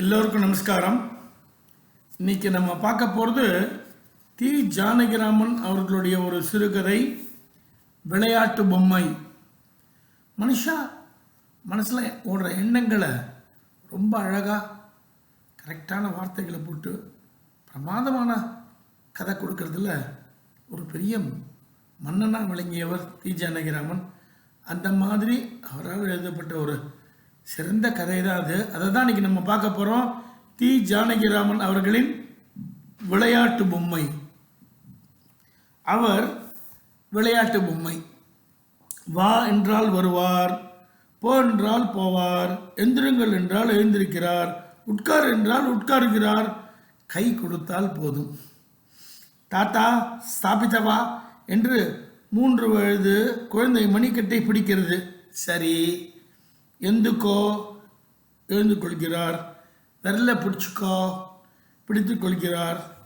எல்லோருக்கும் நமஸ்காரம். இன்னைக்கு நம்ம பார்க்க போகிறது தி. ஜானகிராமன் அவர்களுடைய ஒரு சிறுகதை விளையாட்டு பொம்மை. மனுஷா மனசில் ஓடுற எண்ணங்களை ரொம்ப அழகாக கரெக்டான வார்த்தைகளை போட்டு பிரமாதமான கதை கொடுக்கறதுல ஒரு பெரிய மன்னனாக விளங்கியவர் தி. ஜானகிராமன். அந்த மாதிரி அவரால் எழுதப்பட்ட ஒரு சிறந்த கதை தான் அது. அதை தான் இன்னைக்கு நம்ம பார்க்க போகிறோம் தி. ஜானகிராமன் அவர்களின் விளையாட்டு பொம்மை. அவர் விளையாட்டு பொம்மை. வா என்றால் வருவார் போ என்றால் போவார் எந்திருங்கள் என்றால் எழுந்திருக்கிறார் உட்கார் என்றால் உட்காருகிறார் கை கொடுத்தால் போதும். தாத்தா ஸ்தாபித்தவா என்று மூன்று வயது குழந்தை மணிக்கட்டை பிடிக்கிறது. சரி. எந்துக்கோ? எழுந்து கொள்கிறார் விரல பிடிச்சிக்கோ. பிடித்து கொள்கிறார்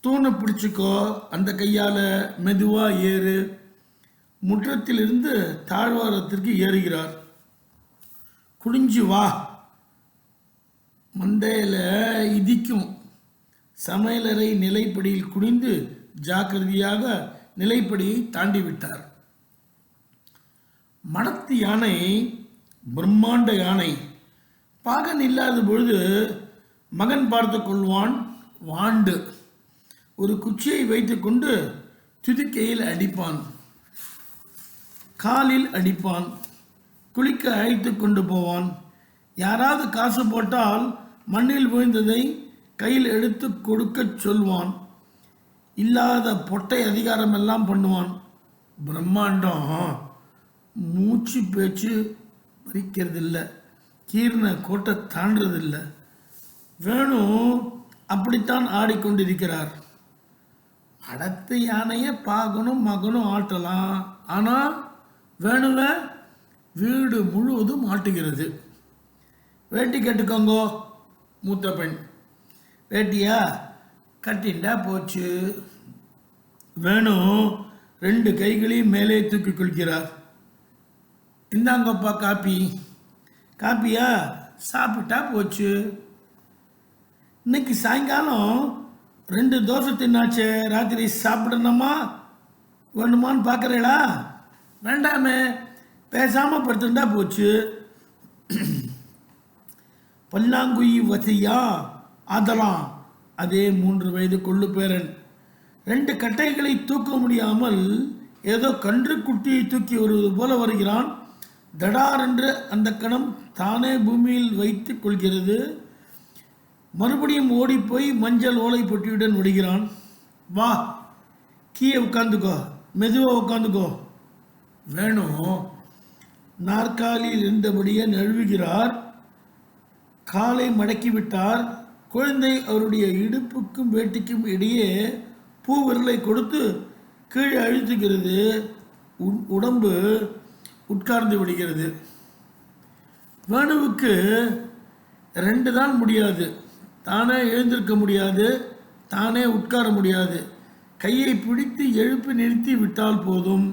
தூணை பிடிச்சிக்கோ. அந்த கையால் மெதுவாக ஏறு. முற்றத்திலிருந்து தாழ்வாரத்திற்கு ஏறுகிறார். குடிஞ்சு வா. மண்டையில் இதிக்கும் சமையலறை நிலைப்படியில் குனிந்து ஜாக்கிரதையாக நிலைப்படியை தாண்டி விட்டார் மடத்து யானை பிரம்மாண்ட யானை. பாகன் இல்லாத பொழுது மகன் பார்த்து கொள்வான் வாண்டு. ஒரு குச்சியை வைத்துக்கொண்டு துதிக்கையில் அடிப்பான். காலில் அடிப்பான். குளிக்க அழைத்து கொண்டு போவான். யாராவது காசு போட்டால் மண்ணில் விழுந்ததை கையில் எடுத்து கொடுக்கச் சொல்வான். இல்லாத பொட்டை அதிகாரம் எல்லாம் பண்ணுவான். பிரம்மாண்டம் மூச்சு பேச்சு பறிக்கிறதில்ல கீர்ன கோட்டை தாண்டதில்ல வேணும் அப்படித்தான் ஆடிக்கொண்டிருக்கிறார். அடத்து யானையை பார்க்கணும் மகனும் ஆட்டலாம். ஆனால் வேணுவ வீடு முழுவதும் ஆட்டுகிறது. வேட்டி கட்டுக்கோங்கோ மூத்த பெண். வேட்டியா? கட்டிண்டா போச்சு. வேணும் ரெண்டு கைகளையும் மேலே தூக்கி கொள்கிறார். இந்தாங்கப்பா காப்பி. காப்பியா? சாப்பிட்டா போச்சு. இன்னைக்கு சாயங்காலம் ரெண்டு தோசை தின்னாச்சே. ராத்திரி சாப்பிடணுமா? வேணுமான்னு பார்க்குறீங்களா வேண்டாமே. பேசாமல் படுத்துருந்தா போச்சு. பல்லாங்குயி வசையா? ஆதலாம். அதே மூன்று வயது கொள்ளு பேரன். ரெண்டு கட்டைகளை தூக்க முடியாமல் ஏதோ கன்று குட்டியை தூக்கி வருவது போல வருகிறான். தடார் என்று அந்த கணம் தானே பூமியில் வைத்து கொள்கிறது. மறுபடியும் ஓடிப்போய் மஞ்சள் ஓலை பொட்டியுடன் விடுகிறான் வா கீழே உட்காந்துக்கோ மெதுவாக உட்காந்துக்கோ வேணும் நாற்காலியில் இருந்தபடியே நழுவுகிறார். காலை மடக்கிவிட்டார். குழந்தை அவருடைய இடுப்புக்கும் வேட்டிக்கும் இடையே பூ விரலை கொடுத்து கீழே அழுத்துகிறது. உடம்பு உட்கார்ந்து விடுகிறது. வேணுவுக்கு ரெண்டு தான் முடியாது. தானே எழுந்திருக்க முடியாது தானே உட்கார முடியாது. கையை பிடித்து எழுப்பி நிறுத்தி விட்டால் போதும்.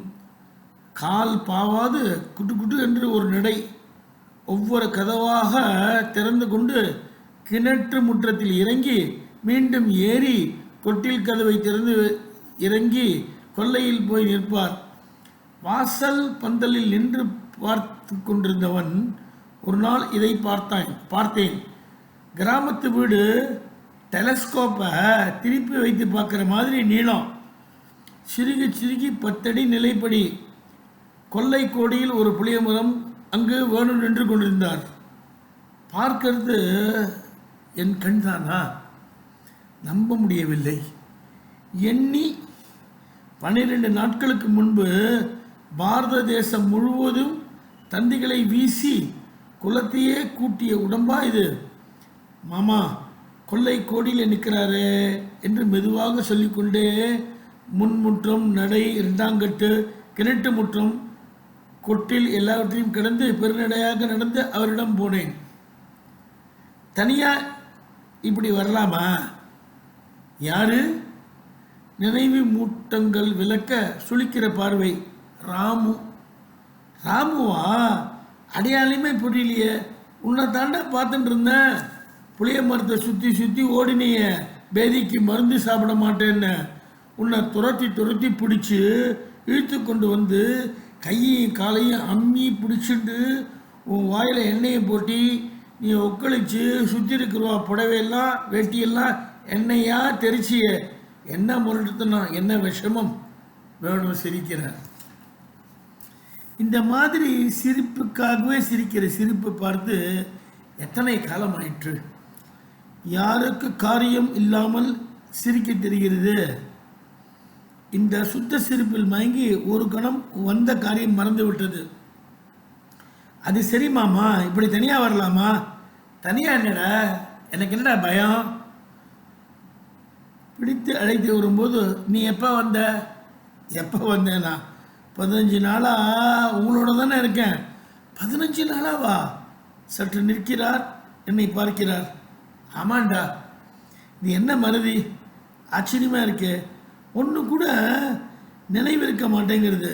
கால் பாவாது குட்டு குட்டு என்று ஒரு நடை. ஒவ்வொரு கதவாக திறந்து கொண்டு கிணற்று முற்றத்தில் இறங்கி மீண்டும் ஏறி கொட்டில் கதவை திறந்து இறங்கி கொல்லையில் போய் நிற்பார். வாசல் பந்தலில் நின்று பார்த்து கொண்டிருந்தவன் ஒரு நாள் இதை பார்த்தான் பார்த்தேன். கிராமத்து வீடு டெலஸ்கோப்பை திருப்பி வைத்து பார்க்குற மாதிரி நீளம். சிறுகி சிறுகி பத்தடி நிலைப்படி. கொல்லை கோடியில் ஒரு புளியமரம் அங்கு வேணு நின்று கொண்டிருந்தார். பார்க்கிறது என் கண்தானா நம்ப முடியவில்லை. எண்ணி பன்னிரெண்டு நாட்களுக்கு முன்பு பாரத தேசம் முழுவதும் தந்திகளை வீசி குலத்தையே கூட்டிய உடம்பா இது? மாமா கொல்லை கோடியில் நிற்கிறாரே என்று மெதுவாக சொல்லிக்கொண்டே முன்முற்றம் நடை இரண்டாங்கட்டு கிணட்டு முற்றம் கொட்டில் எல்லாவற்றையும் கடந்து பெருநடையாக நடந்து அவரிடம் போனேன். தனியா இப்படி வரலாமா? யாரு? நினைவு மூட்டங்கள் விளக்க சுளிக்கிற பார்வை. ராமு. ராமுவா? அடையாளமே புரியலையே. உன்னை தாண்டா பார்த்துட்டு இருந்தேன். புளிய மரத்தை சுற்றி சுற்றி ஓடினிய. பேதிக்கு மருந்து சாப்பிட மாட்டேன்னு. உன்னை துரத்தி துரத்தி பிடிச்சி இழுத்து கொண்டு வந்து கையையும் காலையும் அம்மி பிடிச்சிட்டு உன் வாயில் எண்ணெயை போட்டி நீ ஒக்களிச்சு சுற்றி இருக்கிறவா புடவையெல்லாம் வெட்டியெல்லாம் எண்ணெயாக தெரிச்சிய. என்ன முரட்டுத்தனம் என்ன விஷமம்? வேணும் சிரிக்கிறேன் இந்த மாதிரி சிரிப்புக்காகவே சிரிக்கிற சிரிப்பு பார்த்து எத்தனை காலம் ஆயிற்று யாருக்கு காரியம் இல்லாமல் சிரிக்க தெரிகிறது? இந்த சுத்த சிரிப்பில் மயங்கி ஒரு கணம் வந்த காரியம் மறந்து விட்டது. அது சரி மாமா இப்படி தனியாக வரலாமா? தனியாக என்னடா? எனக்கு என்னடா பயம்? பிடித்து அழைத்து வரும்போது நீ எப்போ வந்த? எப்போ வந்தேனா? பதினஞ்சு நாளாக உங்களோட தானே இருக்கேன். பதினஞ்சு நாளாவா? சற்று நிற்கிறார் என்னை பார்க்கிறார். ஆமாண்டா நீ என்ன மருதி ஆச்சரியமாக இருக்கு. ஒன்று கூட நினைவிருக்க மாட்டேங்கிறது.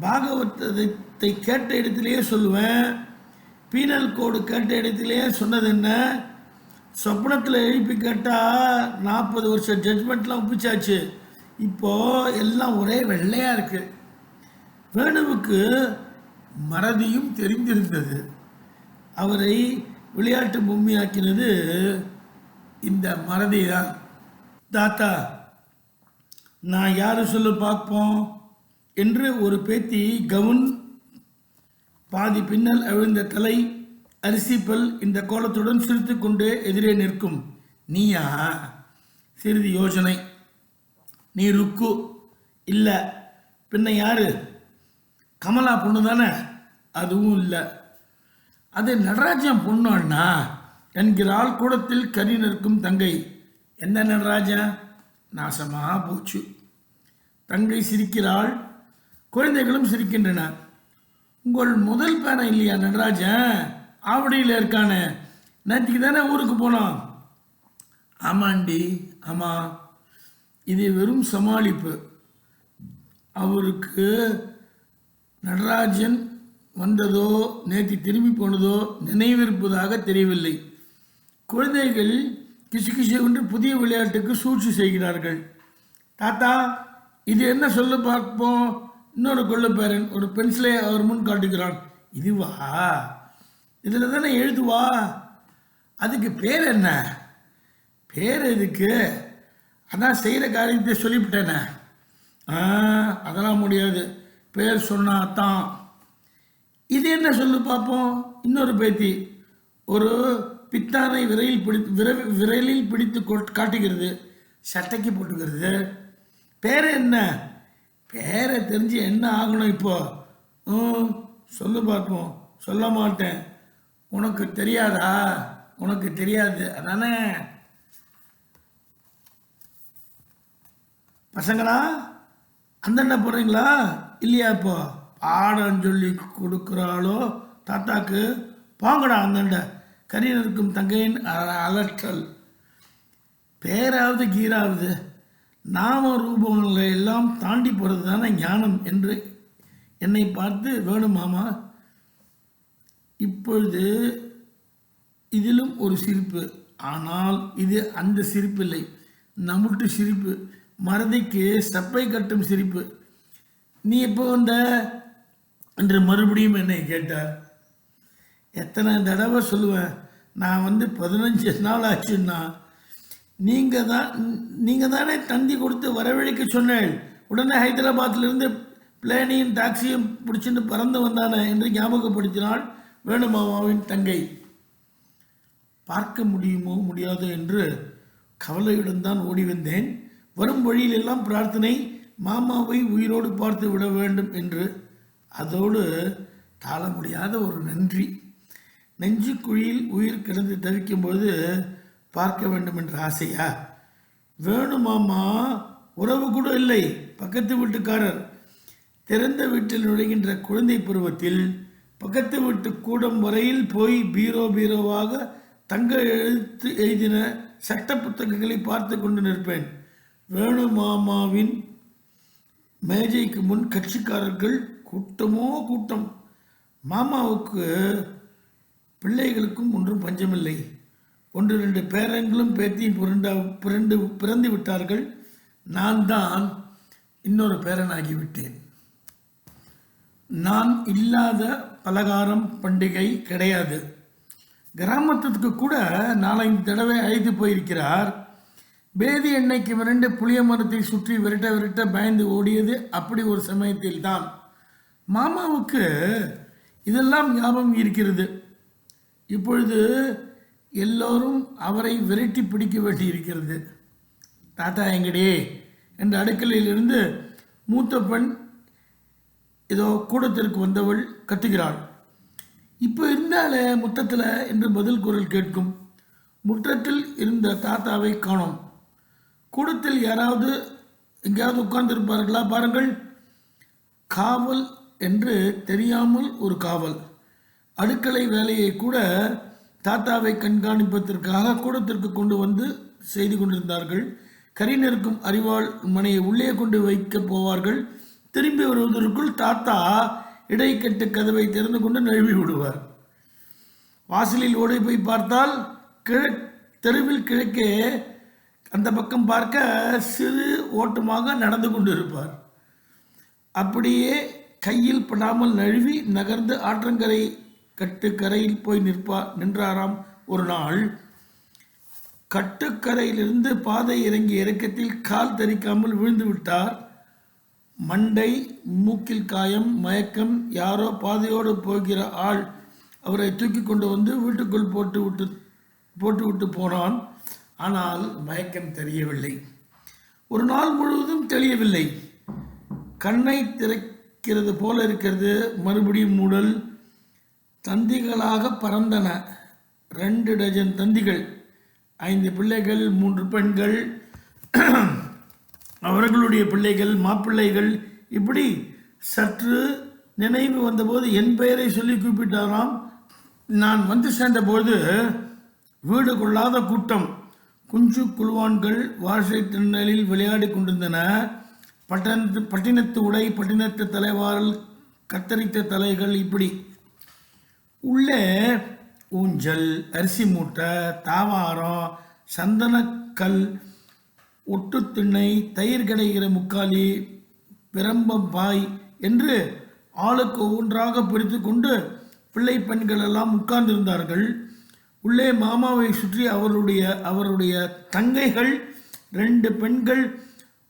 பாகவதத்தை கேட்ட இடத்திலேயே சொல்லுவேன். பீனல் கோடு கேட்ட இடத்திலேயே சொன்னது என்ன? சொப்னத்தில் எழுப்பி கேட்டால் நாற்பது வருஷம் ஜட்ஜ்மெண்ட்லாம் ஒப்பிச்சாச்சு. இப்போது எல்லாம் ஒரே வெள்ளையாக இருக்குது வேணுவுக்கு மறதியும் தெரிந்திருந்தது. அவரை விளையாட்டு பொம்மையாக்கினது இந்த மறதி தான் தாத்தா நான் யார் சொல்ல பார்ப்போம் என்று ஒரு பேத்தி கவுன் பாதி பின்னல் அவிழ்ந்த தலை அரிசிப்பல் இந்த கோலத்துடன் சிரித்து கொண்டு எதிரே நிற்கும். நீயா? சிறிது யோசனை. நீ ருக்கு. இல்லை. பின்ன யாரு? கமலா பொண்ணு தானே? அதுவும் இல்லை. அது நடராஜன் பொண்ணு அண்ணா. என்கிறாள் கூடத்தில் கறி நிற்கும் தங்கை. என்ன நடராஜன் நாசமாக போச்சு. தங்கை சிரிக்கிறாள் குழந்தைகளும் சிரிக்கின்றன. உங்கள் முதல் பேரன் இல்லையா நடராஜன் ஆவடியில் இருக்கானே. நேற்றுக்கு தானே ஊருக்கு போனோம் ஆமாண்டி ஆமாம் இது வெறும் சமாளிப்பு. அவருக்கு நடராஜன் வந்ததோ நேற்று திரும்பி போனதோ நினைவிருப்பதாக தெரியவில்லை. குழந்தைகள் கிசு கிசு என்று புதிய விளையாட்டுக்கு சூழ்ச்சி செய்கிறார்கள். தாத்தா இது என்ன சொல்ல பார்ப்போம்? இன்னொரு கொள்ளுப்பேரன் ஒரு பென்சிலை அவர் முன் காட்டுகிறான். இதுவா? இதில் தானே எழுதுவா? அதுக்கு பேர் என்ன? பேர் எதுக்கு? அதான் செய்கிற காரியத்தை சொல்லிவிட்டேனே. ஆ அதெல்லாம் முடியாது. பேர் சொன்னா தான் இது என்ன சொல்லு பார்ப்போம் இன்னொரு பேத்தி. ஒரு பித்தானை விரையில் பிடி விர விரலில் பிடித்து காட்டுகிறது. சட்டைக்கு போட்டுக்கிறது. பேர் என்ன? பேரை தெரிஞ்சு என்ன ஆகணும் இப்போ? ம் சொல்லு பார்ப்போம் சொல்ல மாட்டேன். உனக்கு தெரியாதா? உனக்கு தெரியாது. அதானே? பசங்களா? அந்தண்ண போடுறீங்களா? இல்லையா இப்போ பாடம் சொல்லி கொடுக்குறாளோ? தாத்தாக்கு போங்கடா அந்தண்ட கறி நிற்கும் தங்கையின் அலற்றல். பேராவது கீராவது. நாம ரூபங்களை எல்லாம் தாண்டி போகிறது தானே ஞானம் என்று என்னை பார்த்து வேணுமாமா இப்பொழுது இதிலும் ஒரு சிரிப்பு. ஆனால் இது அந்த சிரிப்பில்லை. நமுட்டு சிரிப்பு. மறதிக்கு செப்பை கட்டும் சிரிப்பு. நீ இப்போ வந்த? என்று மறுபடியும் என்னை கேட்டார். எத்தனை தடவை சொல்லுவேன் நான் வந்து பதினஞ்சு நாள் ஆச்சுன்னா நீங்கள் தான் நீங்கள் தானே தந்தி கொடுத்து வரவழைக்க சொன்னேன் உடனே ஹைதராபாத்திலிருந்து பிளேனையும் டாக்ஸியும் பிடிச்சிட்டு பறந்து வந்தானே என்று ஞாபகப்படுத்தினாள் வேணுமாமாவின் தங்கை. பார்க்க முடியுமோ முடியாதோ என்று கவலையுடன் தான் ஓடி வந்தேன். வரும் வழியிலெல்லாம் பிரார்த்தனை மாமாவை உயிரோடு பார்த்து விட வேண்டும் என்று அதோடு தாழ முடியாத ஒரு நன்றி. நெஞ்சுக்குழியில் உயிர் கிடந்து தவிக்கும்போது பார்க்க வேண்டும் என்ற ஆசையா? வேணுமாமா உறவு கூட இல்லை பக்கத்து வீட்டுக்காரர். திறந்த வீட்டில் நுழைகின்ற குழந்தை பருவத்தில் பக்கத்து வீட்டு கூடம் வரையில் போய் பீரோ பீரோவாக தங்க எழுத்து எழுதின சட்ட புத்தகங்களை பார்த்து கொண்டு நிற்பேன். வேணுமாமாவின் மேஜைக்கு முன் கட்சிக்காரர்கள் கூட்டமோ கூட்டம். மாமாவுக்கு பிள்ளைகளுக்கும் ஒன்றும் பஞ்சமில்லை. ஒன்று ரெண்டு பேரங்களும் பேத்தியும் புரண்டா புரண்டு பிறந்து விட்டார்கள். நான் தான் இன்னொரு பேரனாகி விட்டேன் நான் இல்லாத பலகாரம் பண்டிகை கிடையாது. கிராமத்துக்கு கூட நாலஞ்சு தடவை அழைத்து போயிருக்கிறார். பேதி எண்ணெய்க்கு விரண்டு புளிய மரத்தை சுற்றி விரட்ட விரட்ட பயந்து ஓடியது அப்படி ஒரு சமயத்தில் தான் மாமாவுக்கு இதெல்லாம் ஞாபகம் இருக்கிறது. இப்பொழுது எல்லோரும் அவரை விரட்டி பிடிக்க வேண்டி இருக்கிறது தாத்தா எங்கடே? என்ற அடுக்கலையிலிருந்து மூத்த பெண் ஏதோ கூடத்திற்கு வந்தவள் கத்துகிறாள். இப்போ இருந்தாலே முற்றத்தில்? என்று பதில் குரல் கேட்கும். முற்றத்தில் இருந்த தாத்தாவை காணோம். கூடத்தில் யாராவது எங்கேயாவது உட்கார்ந்துருப்பார்களா? பாருங்கள். காவல் என்று தெரியாமல் ஒரு காவல். அடுக்கலை வேலையை கூட தாத்தாவை கண்காணிப்பதற்காக கூடத்திற்கு கொண்டு வந்து செய்து கொண்டிருந்தார்கள். கறி நிற்கும் அறிவாள் மனையை உள்ளே கொண்டு வைக்க போவார்கள். திரும்பி வருவதற்குள் தாத்தா இடைக்கட்டு கதவை திறந்து கொண்டு நழுவி விடுவார். வாசலில் ஓடி போய் பார்த்தால் கிழக் தெருவில் கிழக்கே அந்த பக்கம் பார்க்க சிறு ஓட்டமாக நடந்து கொண்டு இருப்பார் அப்படியே கையில் படாமல் நழுவி நகர்ந்து ஆற்றங்கரை கட்டுக்கரையில் போய் நிற்பா நின்றாராம் ஒரு நாள். கட்டுக்கரையிலிருந்து பாதை இறங்கிய இறக்கத்தில் கால் தரிக்காமல் விழுந்து விட்டார். மண்டை மூக்கில் காயம் மயக்கம் யாரோ பாதையோடு போகிற ஆள் அவரை தூக்கி கொண்டு வந்து வீட்டுக்குள் போட்டு விட்டு போட்டு விட்டு போனான். ஆனால் மயக்கம் தெரியவில்லை. ஒரு நாள் முழுவதும் தெரியவில்லை கண்ணை திறக்கிறது போல இருக்கிறது. மறுபடியும் மூடல் தந்திகளாக பறந்தன. ரெண்டு டஜன் தந்திகள் ஐந்து பிள்ளைகள் மூன்று பெண்கள். அவர்களுடைய பிள்ளைகள் மாப்பிள்ளைகள். இப்படி சற்று நினைவு வந்தபோது என் பெயரை சொல்லி கூப்பிட்டாராம். நான் வந்து சேர்ந்தபோது வீடு கொள்ளாத கூட்டம். குஞ்சு குழுவான்கள் வாசை திண்ணலில் விளையாடி கொண்டிருந்தன. பட்டணத்து பட்டினத்து உடை பட்டினத்து தலைவாரல் கத்தரித்த தலைகள் இப்படி. உள்ளே ஊஞ்சல் அரிசி மூட்டை தாவாரம் சந்தனக்கல் ஒட்டுத்திண்ணை தயிர் கிடைக்கிற முக்காலி பிரம்பம் பாய் என்று ஆளுக்கு ஒவ்வொன்றாக பிடித்து கொண்டு பிள்ளை பெண்கள் எல்லாம் உட்கார்ந்திருந்தார்கள். உள்ளே மாமாவை சுற்றி அவருடைய அவருடைய தங்கைகள் ரெண்டு பெண்கள்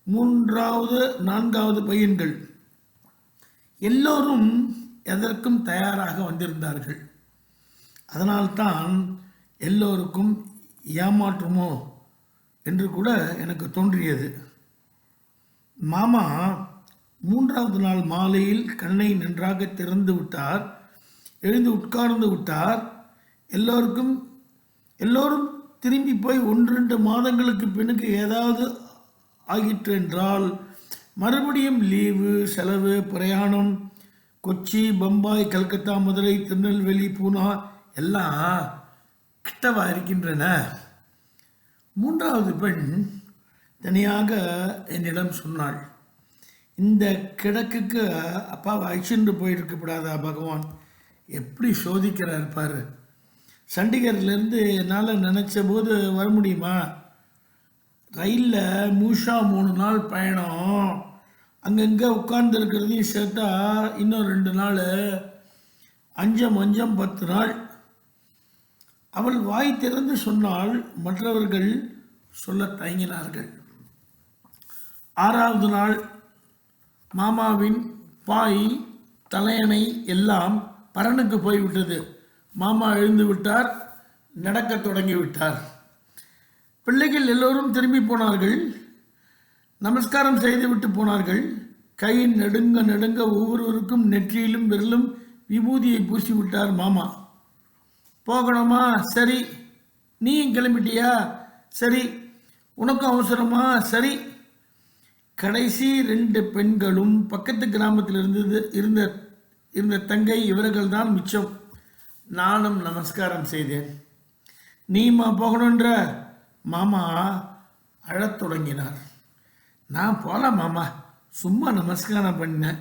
மூன்றாவது நான்காவது பையன்கள். எல்லோரும் எதற்கும் தயாராக வந்திருந்தார்கள். அதனால்தான் எல்லோருக்கும் ஏமாற்றுமோ என்று கூட எனக்கு தோன்றியது. மாமா மூன்றாவது நாள் மாலையில் கண்ணை நன்றாக திறந்து விட்டார் எழுந்து உட்கார்ந்து விட்டார் எல்லோருக்கும் எல்லோரும் திரும்பி போய் ஒன்று மாதங்களுக்கு பின்னுக்கு ஏதாவது ஆகிற்று என்றால் மறுபடியும் லீவு செலவு பிரயாணம் கொச்சி பம்பாய் கல்கத்தா மதுரை திருநெல்வேலி பூனா எல்லாம் கிட்டவா இருக்கின்றன? மூன்றாவது பெண் தனியாக என்னிடம் சொன்னாள் இந்த கிழக்குக்கு அப்பாவை அழிச்சுட்டு போயிருக்கப்படாதா பகவான்? எப்படி சோதிக்கிறார் பாரு. சண்டிகர்லேருந்து என்னால் நினச்ச போது வர முடியுமா? ரயிலில் மூஷா மூணு நாள் பயணம். அங்கங்கே உட்கார்ந்துருக்கிறதையும் சேர்த்தா இன்னும் ரெண்டு நாள். அஞ்சம் அஞ்சம் பத்து நாள். அவள் வாய் திறந்து சொன்னால் மற்றவர்கள் சொல்லத் தயங்கினார்கள். ஆறாவது நாள் மாமாவின் பாய் தலையணை எல்லாம் பரனுக்கு போய்விட்டது. மாமா எழுந்து விட்டார் நடக்கத் தொடங்கி விட்டார். பிள்ளைகள் எல்லோரும் திரும்பி போனார்கள். நமஸ்காரம் செய்துவிட்டு போனார்கள். கை நெடுங்க நெடுங்க ஒவ்வொருவருக்கும் நெற்றியிலும் விரலும் விபூதியை பூசி விட்டார் மாமா. போகணுமா? சரி. நீயும் கிளம்பிட்டியா? சரி. உனக்கும் அவசரமா? சரி. கடைசி ரெண்டு பெண்களும் பக்கத்து கிராமத்தில் இருந்தது இருந்த இருந்த தங்கை இவர்கள் தான் மிச்சம். நானும் நமஸ்காரம் செய்தேன். நீமா போகணுன்ற? மாமா அழத் தொடங்கினார். நான் போகலாம் மாமா சும்மா நமஸ்காரம் பண்ணேன்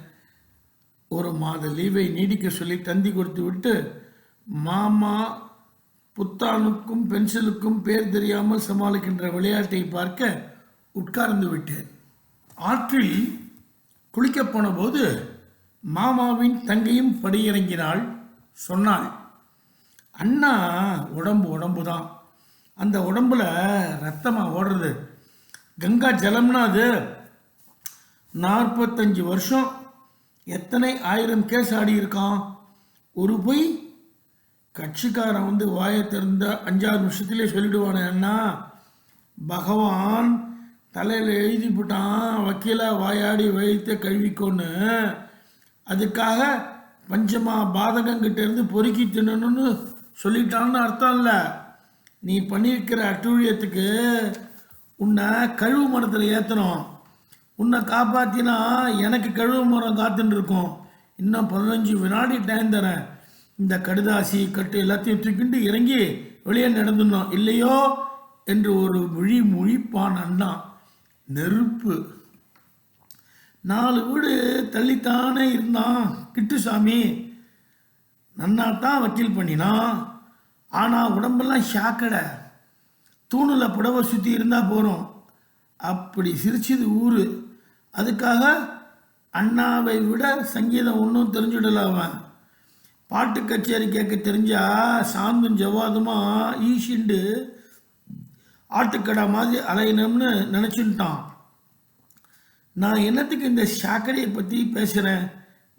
ஒரு மாத லீவை நீடிக்க சொல்லி தந்தி கொடுத்து விட்டு மாமா புத்தானுக்கும் பென்சிலுக்கும் பேர் தெரியாமல் சமாளிக்கின்ற விளையாட்டை பார்க்க உட்கார்ந்து விட்டேன். ஆற்றில் குளிக்கப் போன போது மாமாவின் தங்கையும் படியிறங்கினாள். சொன்னாள் அண்ணா உடம்பு உடம்பு தான் அந்த உடம்புல ரத்தமாக ஓடுறது. கங்கா ஜலம்னா அது நாற்பத்தஞ்சு வருஷம் எத்தனை ஆயிரம் கேஸ் ஆடி இருக்கான்? ஒரு பொய் கட்சிக்காரன் வந்து வாயை திறந்த அஞ்சாறு நிமிஷத்துலேயே சொல்லிடுவானே அண்ணா பகவான் தலையில் எழுதி போட்டான் வக்கீலாக வாயாடி வைத்த கழுவிக்கோன்னு அதுக்காக பஞ்சமா பாதகங்கிட்டேருந்து பொறுக்கி தின்னணும்னு சொல்லிட்டான்னு அர்த்தம் இல்லை. நீ பண்ணியிருக்கிற அட்டூழியத்துக்கு உன்னை கழுவு மரத்தில் ஏற்றணும் உன்னை காப்பாற்றினா எனக்கு கழுவு மரம் காத்துன்னு இருக்கும். இன்னும் பதினஞ்சு வினாடி டைம் தரேன். இந்த கடுதாசி கட்டு எல்லாத்தையும் தூக்கிட்டு இறங்கி வெளியே நடந்துடணும். இல்லையோ என்று ஒரு மொழி மொழிப்பான் அண்ணா. நெருப்பு. நாலு வீடு தள்ளித்தானே இருந்தான். கிட்டுசாமி. நன்னா தான் வக்கீல் பண்ணினான். ஆனால் உடம்பெல்லாம் ஷாக்கடை தூணில் புடவை சுற்றி இருந்தால் போகிறோம் அப்படி சிரிச்சது ஊர். அதுக்காக அண்ணாவை விட சங்கீதம் ஒன்றும் தெரிஞ்சுடல அவன். பாட்டு கச்சேரி கேட்க தெரிஞ்சா சாந்தும் ஜவாதுமா ஈஷிண்டு ஆட்டுக்கடா மாதிரி அலையணும்னு நினச்சுட்டான். நான் என்னத்துக்கு இந்த சாக்கடையை பற்றி பேசுகிறேன்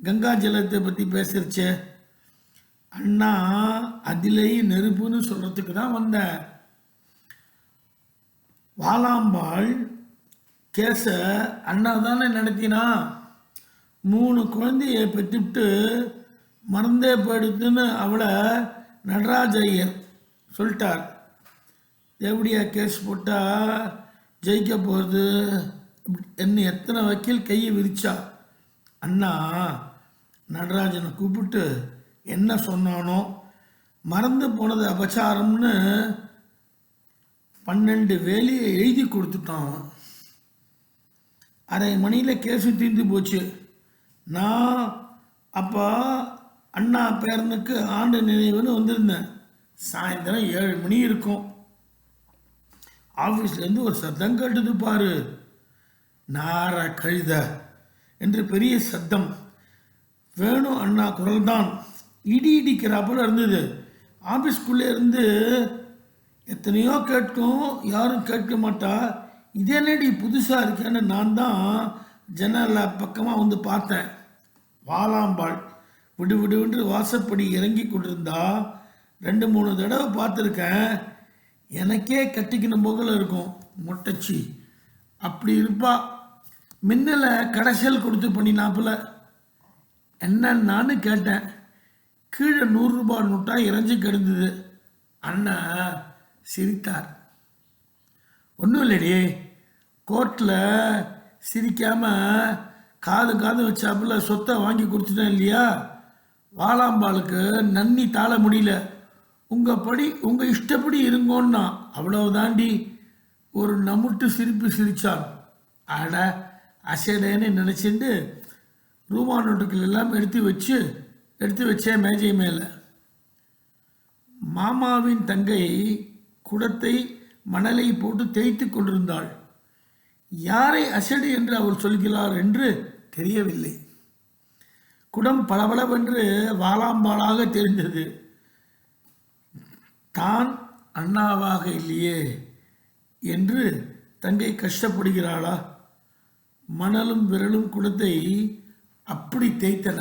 கங்கா ஜலத்தை பற்றி பேசுறச்சே. அண்ணா அதிலேயும் நெருப்புன்னு சொல்கிறதுக்கு தான் வந்தேன். வாலாம்பாள் கேஸை அண்ணா தானே நடத்தினா? மூணு குழந்தைய பெற்றுட்டு மறந்தே போயிடுத்துன்னு அவளை நடராஜ ஐயர் சொல்லிட்டார். எப்படியா கேஸ் போட்டால் ஜெயிக்க போகுது? என்ன எத்தனை வக்கீல் கையை விரிச்சா? அண்ணா நடராஜனை கூப்பிட்டு என்ன சொன்னானோ? மறந்து போனது அபச்சாரம்னு பன்னெண்டு வேலையை எழுதி கொடுத்துட்டான். அரை மணியில் கேஸும் தீர்ந்து போச்சு. நான் அப்போ அண்ணா பேரனுக்கு ஆண்டு நினைவுன்னு வந்திருந்தேன். சாயந்தரம் ஏழு மணி இருக்கும். ஆஃபீஸ்லேருந்து ஒரு சத்தம் கேட்டது பாரு. நார கழுத என்று பெரிய சத்தம். வேணும் அண்ணா குரல்தான். இடி இடிக்கிறாப்புல இருந்தது. ஆஃபீஸ்க்குள்ளே இருந்து எத்தனையோ கேட்கும் யாரும் கேட்க மாட்டா. இதே நடி புதுசாக இருக்கேன்னு நான் தான் ஜன்னல பக்கமாக வந்து பார்த்தேன். வாலாம்பாள். விடு விடுவின்று வாசப்படி இறங்கி கொண்டிருந்தா. ரெண்டு மூணு தடவை பார்த்துருக்கேன். எனக்கே கட்டிக்கணும் போகல இருக்கும். மொட்டச்சி. அப்படி இருப்பா. மின்னலை கடைசியல் கொடுத்து பண்ணினாப்புல. என்னன்னு கேட்டேன். கீழே நூறுரூபா நோட்டா இறைஞ்சி கிடந்தது. அண்ணா சிரித்தார். ஒன்றும் இல்லடி. கோர்ட்டில் சிரிக்காமல் காது காது வச்சாப்புல சொத்தை வாங்கி கொடுத்துட்டேன் இல்லையா? வாலாம்பாளுக்கு நன்னி தாழ முடியல. உங்கள் படி உங்கள் இஷ்டப்படி இருங்கோன்னா அவ்வளவுதாண்டி. ஒரு நமுட்டு சிரிப்பு சிரித்தான் அட அசடேன்னு நினச்சிட்டு ரூமா நோட்டுகள் எல்லாம் எடுத்து வச்சு எடுத்து வச்சேன் மேஜை மேலே. மாமாவின் தங்கை குடத்தை மணலை போட்டு தேய்த்து கொண்டிருந்தாள். யாரை அசடு என்று அவள் சொல்கிறார் என்று தெரியவில்லை. குடம் பளபளவென்று வாலாம்பாளாக தெரிந்தது. தான் அண்ணாவாக இல்லையே என்று தங்கை கஷ்டப்படுகிறாளா? மணலும் விரலும் குடத்தை அப்படி தேய்த்தன.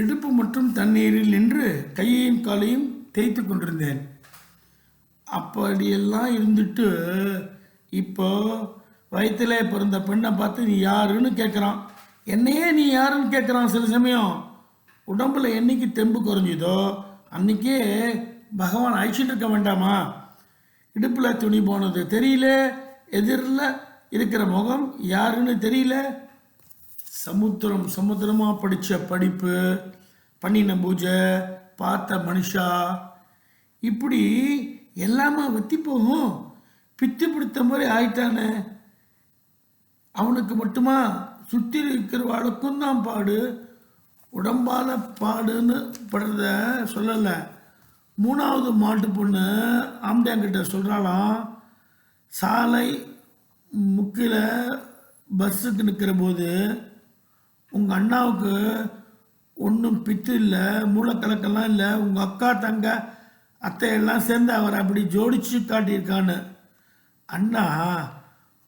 இடுப்பு மற்றும் தண்ணீரில் நின்று கையையும் காலையும் தேய்த்து கொண்டிருந்தேன். அப்படியெல்லாம் இருந்துட்டு இப்போ வயிற்றிலே பிறந்த பெண்ணை பார்த்து நீ யாருன்னு கேட்குறான். என்னையே நீ யாருன்னு கேட்குறான்? சில சமயம் உடம்புல என்னைக்கு தெம்பு குறைஞ்சுதோ அன்றைக்கே பகவான் அழிச்சிட்டு இருக்க வேண்டாமா? இடுப்பில் துணி போனது தெரியல எதிரில் இருக்கிற முகம் யாருன்னு தெரியல சமுத்திரம் சமுத்திரமாக படித்த படிப்பு பண்ணின பூஜை பார்த்த மனுஷா. இப்படி எல்லாமே வத்தி போகும். பித்து பிடித்த மாதிரி ஆயிட்டானே. அவனுக்கு மட்டுமா சுற்றி இருக்கிறவாளுக்கும் தான் பாடு. உடம்பால் பாடுன்னு படுறத சொல்லலை. மூணாவது மாட்டு பொண்ணு ஆம்டியாங்கிட்ட சொல்கிறாளாம் சாலை முக்கில் பஸ்ஸுக்கு நிற்கிற போது உங்கள் அண்ணாவுக்கு ஒன்றும் பித்து இல்லை மூளைக்கலக்கெல்லாம் இல்லை உங்கள் அக்கா தங்க அத்தையெல்லாம் சேர்ந்து அவர் அப்படி ஜோடிச்சு காட்டியிருக்கான்னு. அண்ணா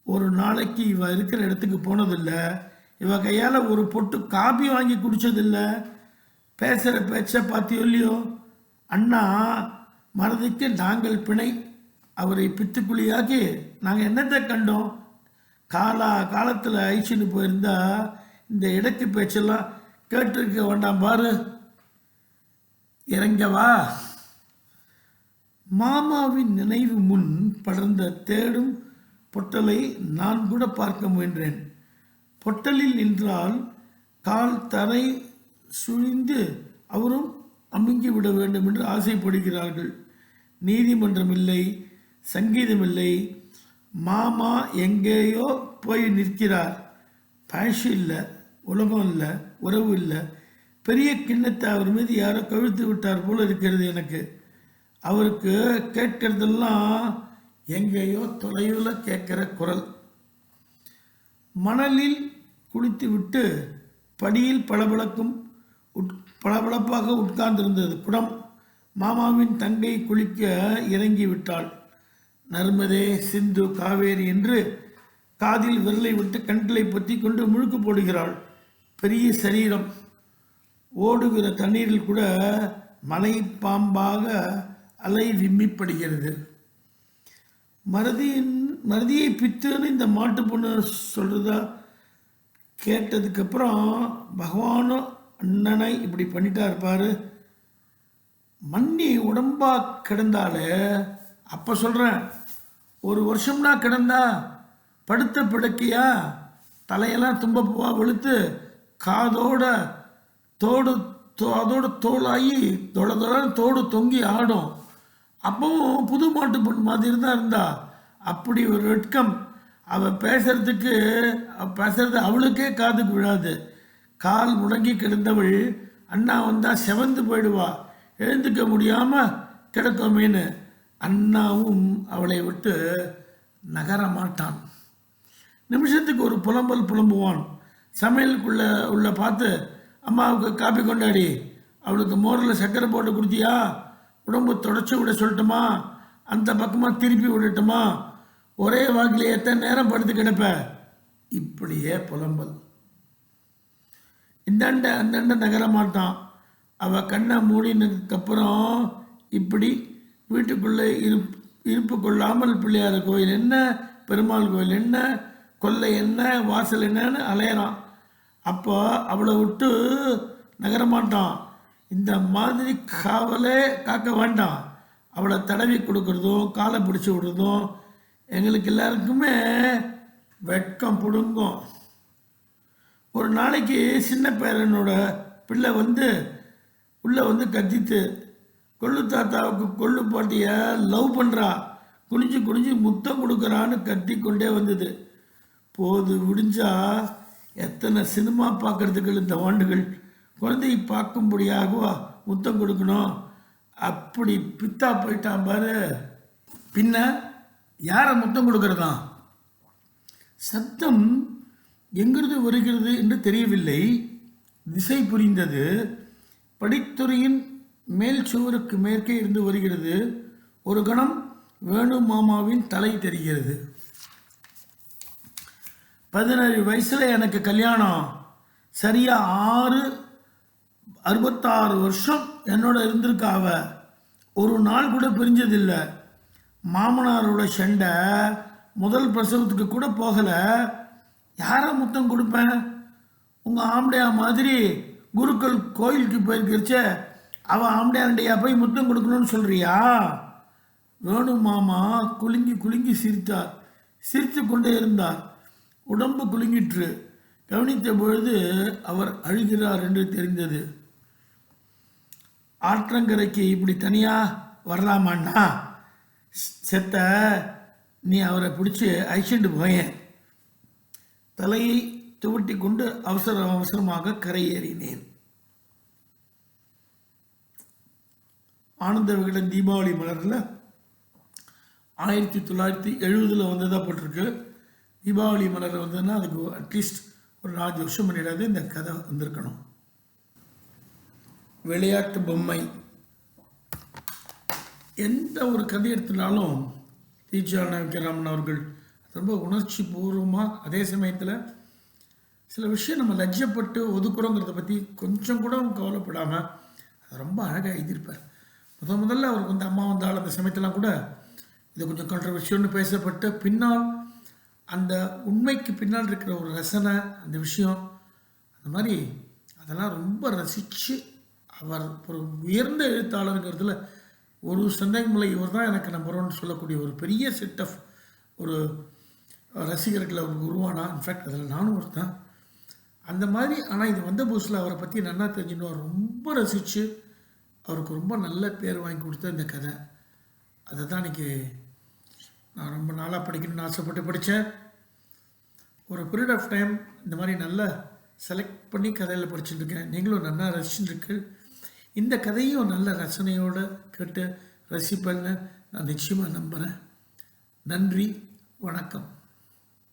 ஒரு நாளைக்கு இவ இருக்கிற இடத்துக்கு போனதில்லை. இவ கையால் ஒரு பொட்டு காபி வாங்கி குடித்ததில்லை பேசுகிற பேச்சை பார்த்தியோ இல்லையோ? அண்ணா மறதிக்கு நாங்கள் பிணை. அவரை பித்துக்குழியாக்கி நாங்கள் என்னத்தை கண்டோம்? காலா காலத்தில் ஐச்சின்னு போயிருந்தா இந்த இடத்து பேச்செல்லாம் கேட்டிருக்க வேண்டாம் பாரு. இறங்கவா. மாமாவின் நினைவு முன் படர்ந்த தேடும் பொட்டலை நான் கூட பார்க்க முயன்றேன். பொட்டலில் நின்றால் கால் தரை சுழிந்து அவரும் அமுங்கி விட வேண்டும் என்று ஆசைப்படுகிறார்கள். நீதிமன்றம் இல்லை சங்கீதம் இல்லை. மாமா எங்கேயோ போய் நிற்கிறார். பேஷு இல்லை. உலகம் இல்லை உறவு இல்லை. பெரிய கிண்ணத்தை அவர் மீது யாரோ கவிழ்த்து விட்டார் போல் இருக்கிறது எனக்கு. அவருக்கு கேட்கறதெல்லாம் எங்கேயோ தொலைவில் கேட்குற குரல். மணலில் குளித்து விட்டு படியில் பளபளக்கும் உட் பளபளப்பாக உட்கார்ந்திருந்தது குடம். மாமாவின் தங்கை குளிக்க இறங்கி விட்டாள். நர்மதே சிந்து காவேரி என்று காதில் விரலை விட்டு கண்களை பற்றி கொண்டு முழுக்கு போடுகிறாள். பெரிய சரீரம். ஓடுகிற தண்ணீரில் கூட மலை பாம்பாக அலை விம்மிப்படுகிறது. மருதியின் மருதியை பித்துன்னு இந்த மாட்டு பொண்ணு சொல்கிறதா கேட்டதுக்கப்புறம் பகவானும் அண்ணனை இப்படி பண்ணிட்டா இருப்பார் மண்ணி உடம்பா கிடந்தாலே அப்போ சொல்கிறேன் ஒரு வருஷம்னா கிடந்தா படுத்த பிடக்கையா தலையெல்லாம் தும்பப்பூவா வெளுத்து காதோட தோடு தோ அதோட தோலாகி தொட தொட தோடு தொங்கி ஆடும். அப்பவும் புது மாட்டு பொண்ணு மாதிரி தான் இருந்தா. அப்படி ஒரு வெட்கம். அவள் பேசுறதுக்கு பேசுறது அவளுக்கே காதுக்கு விழாது. கால் முடங்கி கிடந்தவள் அண்ணா வந்தால் செவந்து போயிடுவா. எழுந்துக்க முடியாமல் கிடக்கோமேன்னு அண்ணாவும் அவளை விட்டு நகர மாட்டான். நிமிஷத்துக்கு ஒரு புலம்பல் புலம்புவான். சமையலுக்குள்ள உள்ள பார்த்து அம்மாவுக்கு காப்பி கொண்டாடி அவளுக்கு மோரில் சர்க்கரை போட்டு கொடுத்தியா? உடம்பு தொடச்சி விட சொல்லட்டுமா? அந்த பக்கமாக திருப்பி விடட்டுமா? ஒரே வாக்கில் எத்தனை நேரம் படுத்து கிடப்ப? இப்படியே புலம்பல். இந்தாண்ட அந்தாண்ட நகர மாட்டான். அவள் கண்ணை மூடினதுக்கப்புறம் இப்படி வீட்டுக்குள்ளே இருப் இருப்பு கொள்ளாமல் பிள்ளையார் கோயில் என்ன? பெருமாள் கோயில் என்ன? கொல்லை என்ன? வாசல் என்னன்னு அலையறான். அப்போ அவளை விட்டு நகர மாட்டான் இந்த மாதிரி காவலே காக்க வேண்டாம். அவளை தடவி கொடுக்குறதும் காலை பிடிச்சி விடுறதும் எங்களுக்கு எல்லாருக்குமே வெட்கம் பிடுங்கும். ஒரு நாளைக்கு சின்ன பேரனோட பிள்ளை வந்து உள்ளே வந்து கத்தித்து கொள்ளு தாத்தாவுக்கு கொள்ளு பாட்டிய லவ் பண்ணுறா குனிஞ்சு குனிஞ்சு முத்தம் கொடுக்குறான்னு கத்தி கொண்டே வந்தது. போது விடிஞ்சா எத்தனை சினிமா பார்க்கறதுக்கு இந்த ஆண்டுகள் குழந்தையை பார்க்கும்படியாகவா முத்தம் கொடுக்கணும்? அப்படி பித்தா போயிட்டான் பாரு. பின்ன யாரை முத்தம் கொடுக்கறதாம் சத்தம் எங்கிருந்து வருகிறது என்று தெரியவில்லை. திசை புரிந்தது. படித்துறையின் மேல் சுவருக்கு மேற்கே இருந்து வருகிறது. ஒரு கணம் வேணு மாமாவின் தலை தெரிகிறது. பதினேழு வயசில் எனக்கு கல்யாணம். சரியா ஆறு அறுபத்தாறு வருஷம் என்னோட இருந்திருக்கா அவ. ஒரு நாள் கூட பிரிஞ்சதில்லை. மாமனாரோட சண்டை முதல் பிரசவத்துக்கு கூட போகலை. யாரை முத்தம் கொடுப்பேன் உங்கள் ஆம்படையா மாதிரி குருக்கள் கோயிலுக்கு போயிருக்கிறச்சே அவன் ஆம்படையாண்டையா போய் முத்தம் கொடுக்கணும்னு சொல்கிறியா வேணு மாமா குலுங்கி குலுங்கி சிரித்தார். சிரித்து கொண்டே இருந்தார். உடம்பு குலுங்கிற்று கவனித்த பொழுது அவர் அழுகிறார் என்று தெரிந்தது. ஆற்றங்கரைக்கு இப்படி தனியாக வரலாமான்னா செத்த நீ அவரை பிடிச்சி அழிச்சுட்டு போயேன் தலையை துவட்டி கொண்டு அவசர அவசரமாக கரையேறினேன். ஆனந்த விகடன் தீபாவளி மலரில் ஆயிரத்தி தொள்ளாயிரத்தி எழுபதில் வந்ததாக போட்டிருக்கு. தீபாவளி மலர் வந்ததுன்னா அதுக்கு அட்லீஸ்ட் ஒரு நாலு வருஷம் முன்னாடி இந்த கதை வந்திருக்கணும். விளையாட்டு பொம்மை. எந்த ஒரு கதை எடுத்துனாலும் தீஜான விக்ரமன் அவர்கள் ரொம்ப உணர்ச்சி பூர்வமாக அதே சமயத்தில் சில விஷயம் நம்ம லஜ்ஜப்பட்டு ஒதுக்குறோங்கிறத பற்றி கொஞ்சம் கூட கவலைப்படாமல் அதை ரொம்ப அழகாக எழுதியிருப்பார். முத முதல்ல அவருக்கு வந்து அம்மா வந்தால் அந்த சமயத்தெல்லாம் கூட இது கொஞ்சம் கான்ட்ரவர்ஷியல்னு பேசப்பட்டு பின்னால் அந்த உண்மைக்கு பின்னால் இருக்கிற ஒரு ரசனை அந்த விஷயம் அந்த மாதிரி அதெல்லாம் ரொம்ப ரசித்து அவர் ஒரு உயர்ந்த எழுத்தாளருங்கிறதுல ஒரு சந்தேகமில்லை இவர் தான் எனக்கு நம்பர் ஒன் சொல்லக்கூடிய ஒரு பெரிய செட் ஆஃப் ஒரு ரசிகர்களை அவருக்கு உருவானா? இன்ஃபேக்ட் அதில் நானும் ஒருத்தன். அந்த மாதிரி ஆனால் இது வந்த புதுசில் அவரை பற்றி நல்லா தெரிஞ்சுன்னு ரொம்ப ரசித்து அவருக்கு ரொம்ப நல்ல பேர் வாங்கி கொடுத்த இந்த கதை. அதை தான் இன்றைக்கி நான் ரொம்ப நாளாக படிக்கணும்னு ஆசைப்பட்டு படித்தேன் ஒரு பீரியட் ஆஃப் டைம் இந்த மாதிரி நல்லா செலக்ட் பண்ணி கதையில் படிச்சுட்டுருக்கேன் நீங்களும் நல்லா ரசிச்சுருக்கு இந்த கதையும் நல்ல ரசனையோடு கேட்டு ரசிப்பேன்னு நான் நிச்சயமாக நம்புகிறேன் நன்றி வணக்கம்.